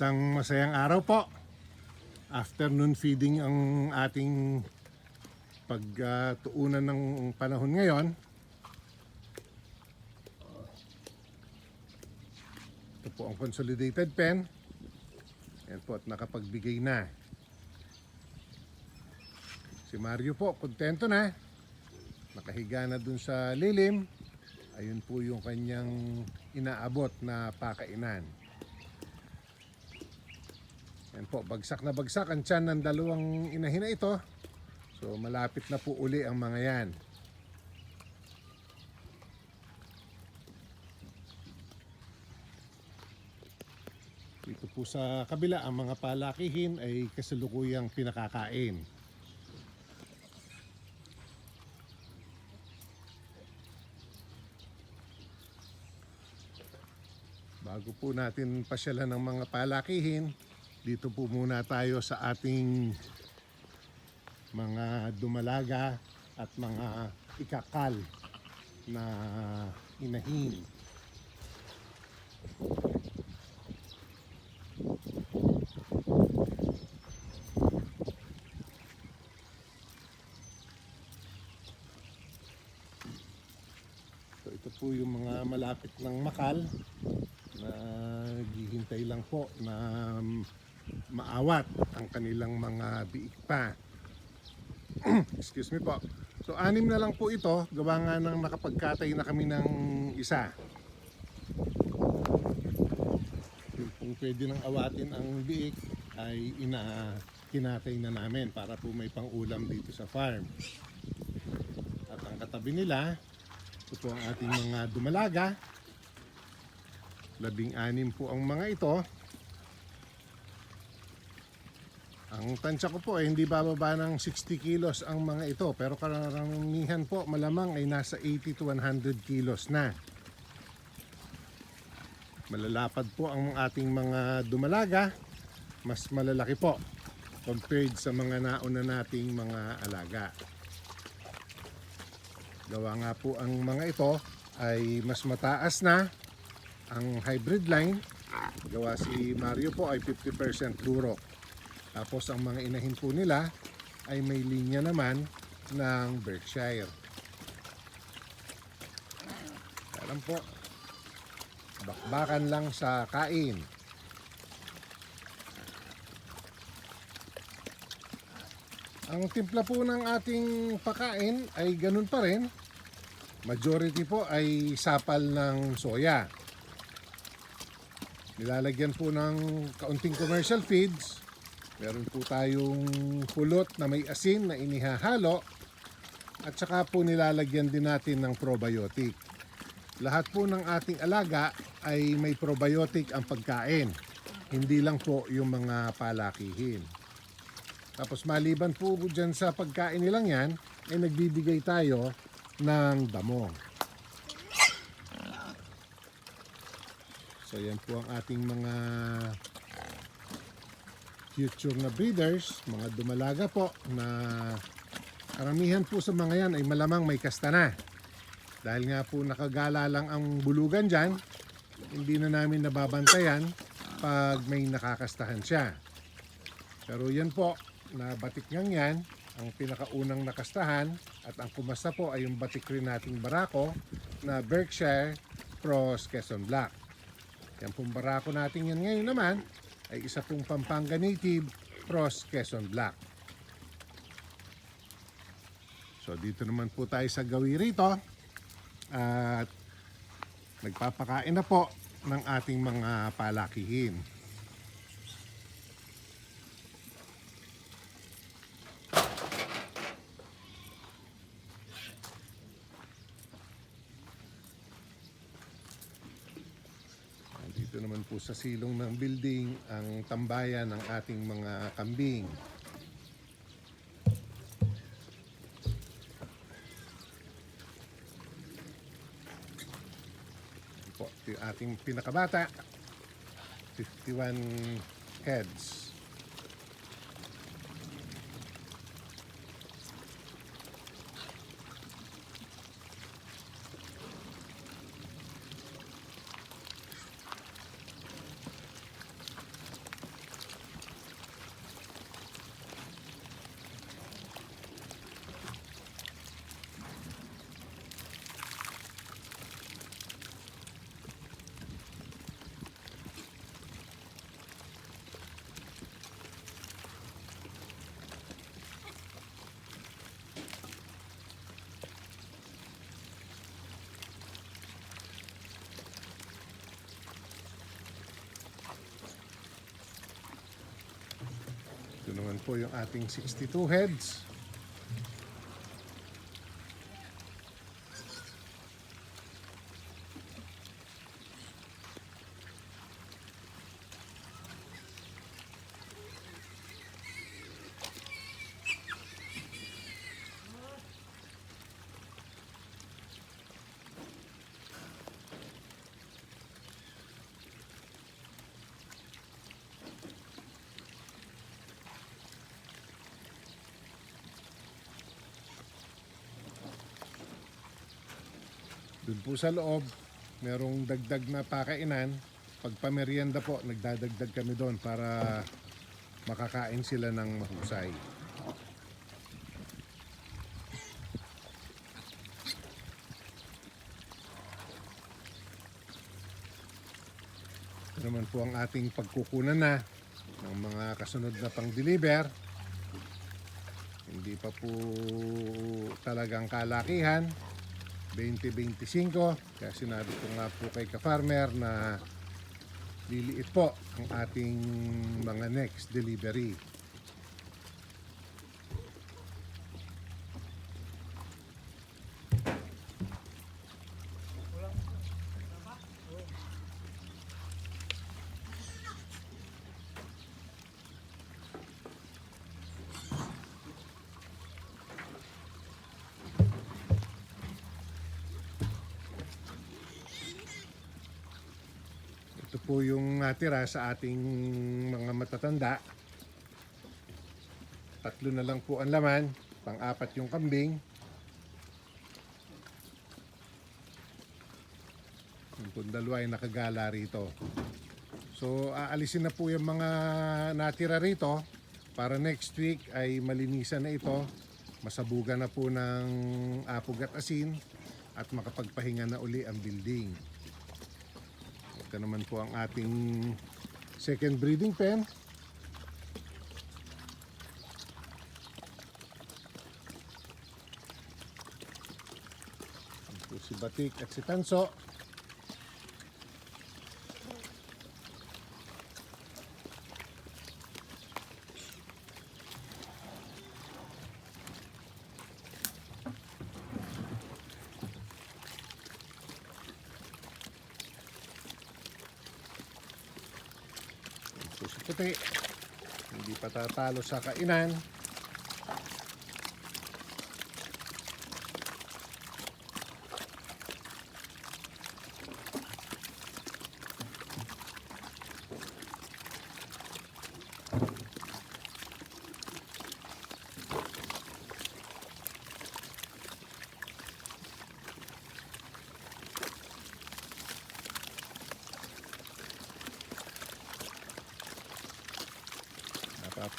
Isang masayang araw po. Afternoon feeding ang ating pagtuunan ng panahon ngayon. Ito po ang consolidated pen. Yan po at nakapagbigay na. Si Mario po, kontento na. Nakahiga na dun sa lilim. Ayun po yung kanyang inaabot na pakainan. Yan po, bagsak na bagsak ang tiyan ng dalawang inahin na ito. So malapit na po uli ang mga yan. Dito po sa kabila, ang mga palakihin ay kasalukuyang pinakakain. Bago po natin pasyalan ng mga palakihin, dito po muna tayo sa ating mga dumalaga at mga ikakal na inahin. So ito po yung mga malapit ng makal na naghihintay lang po na maawat ang kanilang mga biik pa. Excuse me po. So anim na lang po ito, gawa nga ng nakapagkatay na kami ng isa. Kung pwede nang awatin ang biik ay ina kinatay na namin para po may pang-ulam dito sa farm. At ang katabi nila, ito po ang ating mga dumalaga. Labing anim po ang mga ito. Ang tansya ko po ay hindi bababa ng 60 kilos ang mga ito. Pero karamihan po malamang ay nasa 80 to 100 kilos na. Malalapad po ang ating mga dumalaga. Mas malalaki po compared sa mga nauna nating mga alaga. Gawa nga po ang mga ito ay mas mataas na ang hybrid line. Gawa si Mario po ay 50% duro. Tapos ang mga inahin po nila ay may linya naman ng Berkshire. Alam po, bakbakan lang sa kain. Ang timpla po ng ating pakain ay ganun pa rin. Majority po ay sapal ng soya. Nilalagyan po ng kaunting commercial feeds. Meron po tayong pulot na may asin na inihahalo. At saka po nilalagyan din natin ng probiotic. Lahat po ng ating alaga ay may probiotic ang pagkain. Hindi lang po yung mga palakihin. Tapos maliban po dyan sa pagkain nilang yan, ay nagbibigay tayo ng damo. So yan po ang ating mga future na breeders, mga dumalaga po na karamihan po sa mga yan ay malamang may kasta na. Dahil nga po nakagala lang ang bulugan dyan, hindi na namin nababantayan pag may nakakastahan siya. Pero yan po, na batik ngang yan, ang pinakaunang nakastahan at ang kumasta po ay yung batik rin nating barako na Berkshire Cross Quezon Black. Yan pong barako natin yan ngayon naman ay isa pong Pampanga Native Cross Quezon Black. So dito naman po tayo sa gawi rito at nagpapakain na po ng ating mga palakihin. Dito naman po sa silong ng building ang tambayan ng ating mga kambing. Ito ito yung ating pinakabata. 51 heads. Yan po yung ating 62 heads. Doon po sa loob, merong dagdag na pakainan. Pag pamerienda po, nagdadagdag kami doon para makakain sila ng mahusay. Ito naman po ang ating pagkukunan na ng mga kasunod na pang-deliver. Hindi pa po talagang kalakihan. 2025 kaya sinabi ko nga po kay ka-farmer na liliit po ang ating mga next delivery. Po yung natira sa ating mga matatanda. Tatlo na lang po ang laman. Pang-apat yung kambing. Yung dalawa ay nakagala rito. So, aalisin na po yung mga natira rito para next week ay malinisan na ito. Masabugan na po ng apog at asin at makapagpahinga na uli ang building. Ito naman po ang ating second breeding pen. Ito si Batik at si Tanso. Ito si Puti. Hindi pa tatalo sa kainan.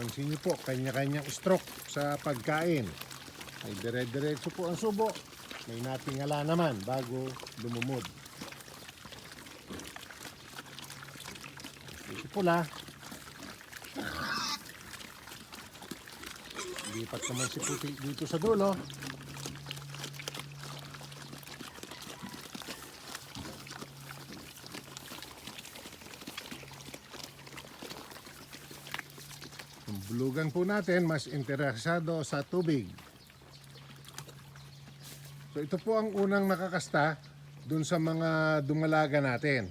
Napapansin niyo po, kanya-kanyang stroke sa pagkain. May dire-diretso po ang subo. May natingala naman bago lumumod. Ito pula. Lipat naman si puti dito sa dulo. Bulugan po natin, mas interesado sa tubig. So ito po ang unang nakakasta dun sa mga dumalaga natin.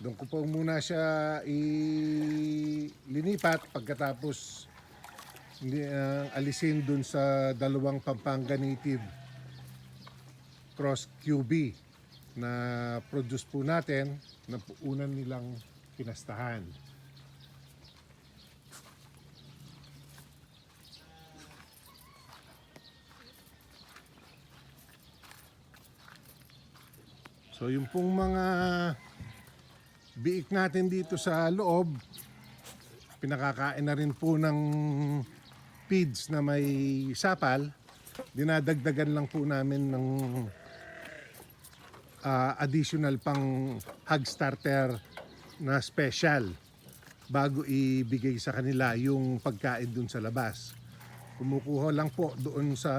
Doon ko po muna siya ilinipat pagkatapos ah, alisin dun sa dalawang Pampanga native cross QB na produce po natin na po unan nilang kinastahan. So yung pong mga biik natin dito sa loob, pinakakain na rin po ng feeds na may sapal. Dinadagdagan lang po namin ng ah, additional pang hog starter na special bago ibigay sa kanila yung pagkain dun sa labas. Kumukuha lang po doon sa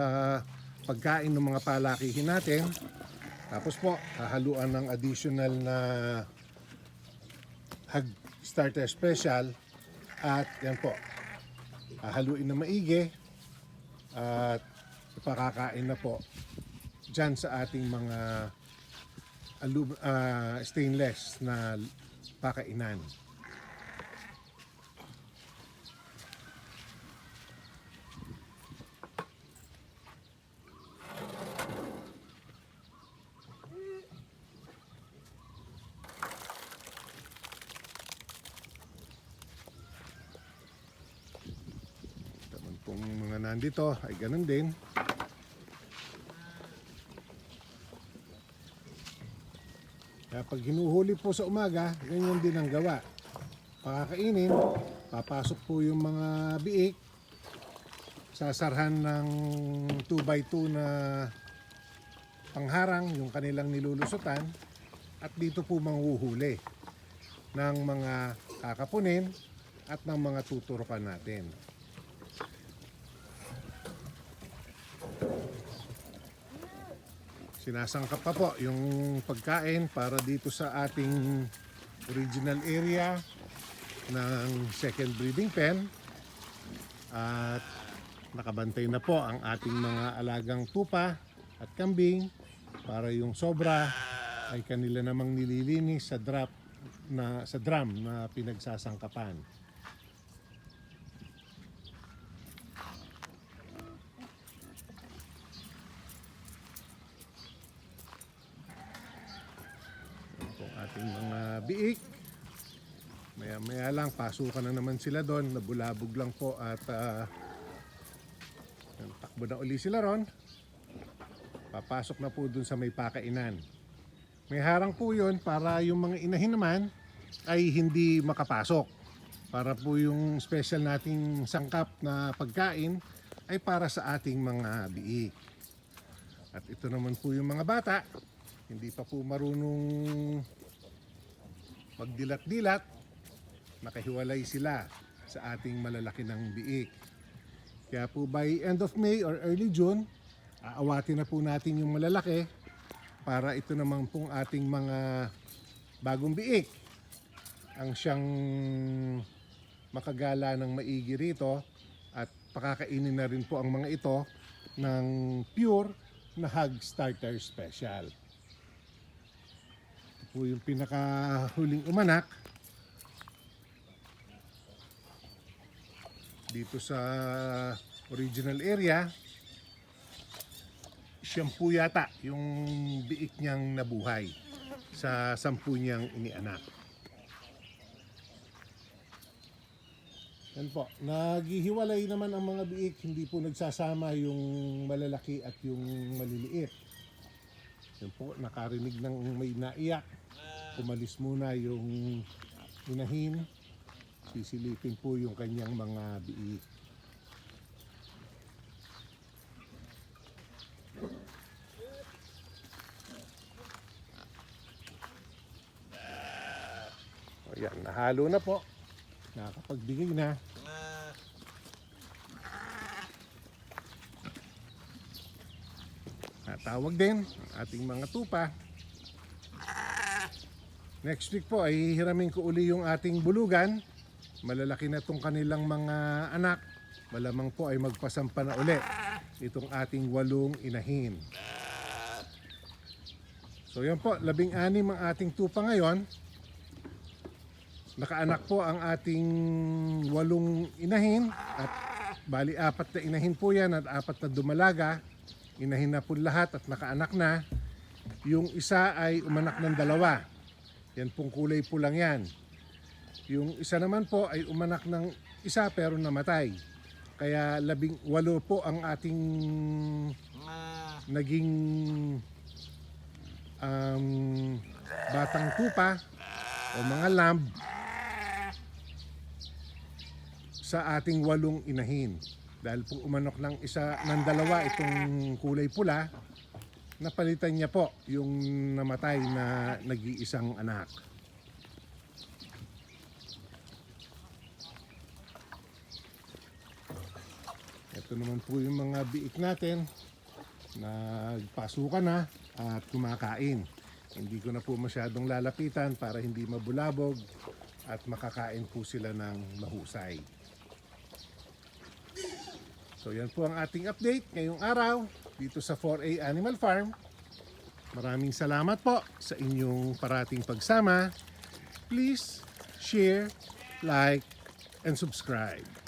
pagkain ng mga palakihin natin. Tapos po, hahaluan ng additional na hog starter special at yan po, hahaluin na maigi at ipakakain na po dyan sa ating mga alum, ah, stainless na pakainan. Naman pong mga nandito ay ganun din. Kaya pag hinuhuli po sa umaga, ganyan din ang gawa. Pakakainin, papasok po yung mga biik, sasarhan ng 2x2 na pangharang yung kanilang nilulusutan at dito po manghuhuli ng mga kakapunin at ng mga tuturukan natin. Sinasangkap pa po yung pagkain para dito sa ating original area ng second breeding pen. At nakabantay na po ang ating mga alagang tupa at kambing para yung sobra ay kanila namang nililinis sa drop na sa drum na pinagsasangkapan. Yan po ang ating mga biik. Maya maya lang, pasukan na naman sila doon. Nabulabog lang po at yan, takbo na uli sila ron. Papasok na po doon sa may pakainan. May harang po yun para yung mga inahin naman ay hindi makapasok. Para po yung special nating sangkap na pagkain ay para sa ating mga biik. At ito naman po yung mga bata, hindi pa po marunong magdilat-dilat, nakahiwalay sila sa ating malalaki ng biik. Kaya po by end of May or early June, aawatin na po natin yung malalaki para ito naman pong ating mga bagong biik ang siyang makagala ng maigi rito at pakakainin na rin po ang mga ito ng pure na hog starter special. Ito po yung pinakahuling umanak dito sa original area siyam po yata yung biik niyang nabuhay sa sampu niyang inianak. Yan po, naghihiwalay naman ang mga biik, hindi po nagsasama yung malalaki at yung maliliit. Yan po, nakarinig ng may naiyak. Pumalis muna yung inahin. Sisilipin po yung kanyang mga biik. O yan, nahalo na po. Nakakapagbigay na. Natawag din ating mga tupa. Next week po ay hiramin ko uli yung ating bulugan. Malalaki na itong kanilang mga anak. Malamang po ay magpasampa na uli itong ating walong inahin. So yan po, labing anim ang ating tupa ngayon. Nakaanak po ang ating walong inahin at bali apat na inahin po yan at apat na dumalaga. Inahin na po lahat at nakaanak na. Yung isa ay umanak ng dalawa. Yan pong kulay pulang yan. Yung isa naman po ay umanak ng isa pero namatay. Kaya labing walo po ang ating naging um, batang tupa o mga lamb sa ating walong inahin. Dahil po umanok ng isa ng dalawa itong kulay pula, napalitan niya po yung namatay na nag-iisang anak. Ito naman po yung mga biik natin nagpasukan na at kumakain. Hindi ko na po masyadong lalapitan para hindi mabulabog at makakain po sila ng mahusay. So yan po ang ating update ngayong araw dito sa 4A Animal Farm. Maraming salamat po sa inyong parating pagsama. Please share, like, and subscribe.